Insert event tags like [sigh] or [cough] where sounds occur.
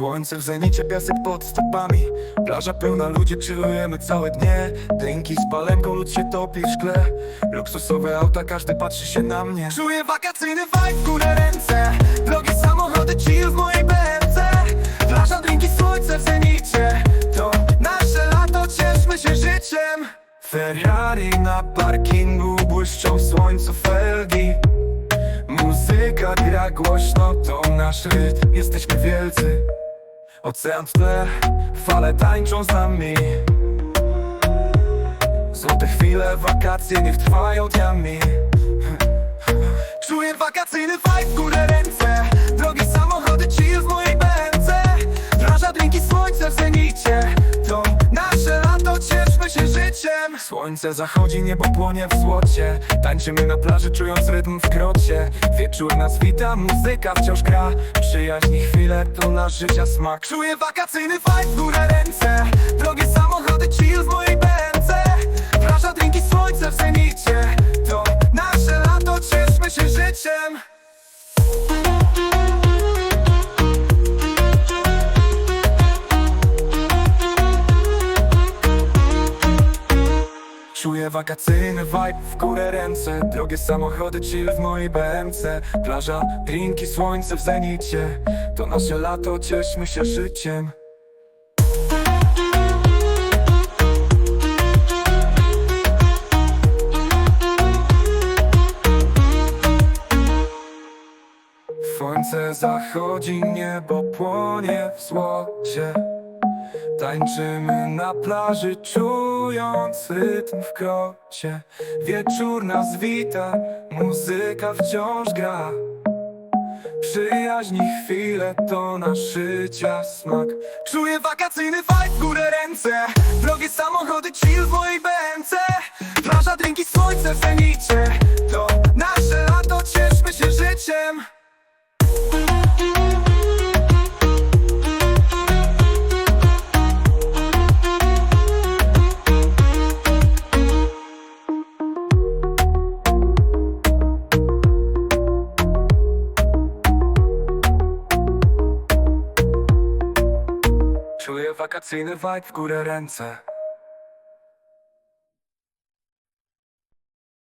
Słońce w zenicie, piasek pod stopami. Plaża pełna ludzi, chillujemy całe dnie. Drinki z palenką, lód się topi w szkle. Luksusowe auta, każdy patrzy się na mnie. Czuję wakacyjny vibe, górę ręce. Drogie samochody, chill w mojej BMC Plaża, drinki, słońce w zenicie. To nasze lato, cieszmy się życiem. Ferrari na parkingu, błyszczą w słońcu felgi. Muzyka gra głośno, to nasz rytm, jesteśmy wielcy Ocean w tle, fale tańczą z nami. Złote chwile, wakacje niech trwają dniami. [laughs] Czuję wakacyjny vibe, w górę ręce. Drogie samochody, chill w mojej BMC. Plaża, drinki, słońce w zenicie. To nasze lato, cieszmy się życiem. Słońce zachodzi, niebo płonie w złocie. Tańczymy na plaży, czując rytm w krocie Wieczór nas wita, muzyka wciąż gra. Przyjaźni to nasz życia smak. Czuję wakacyjny vibe, górę ręce. Drogie samochody, chill w mojej BMC Plaża, drinki, słońce w zenicie. To nasze lato, cieszmy się życiem Czuję wakacyjny vibe, w górę ręce. Drogie samochody, chill w mojej BMC Plaża, drinki, słońce w zenicie. To nasze lato, cieszmy się życiem. Słońce zachodzi, niebo płonie w złocie Tańczymy na plaży, czując rytm w krocie Wieczór nas wita, muzyka wciąż gra. Przyjaźni chwile to nasz życia smak. Czuję wakacyjny vibe, w górę ręce. Drogie samochody, chill w mojej BMC Plaża, drinki, słońce w Czuję wakacyjny vibe, w górę ręce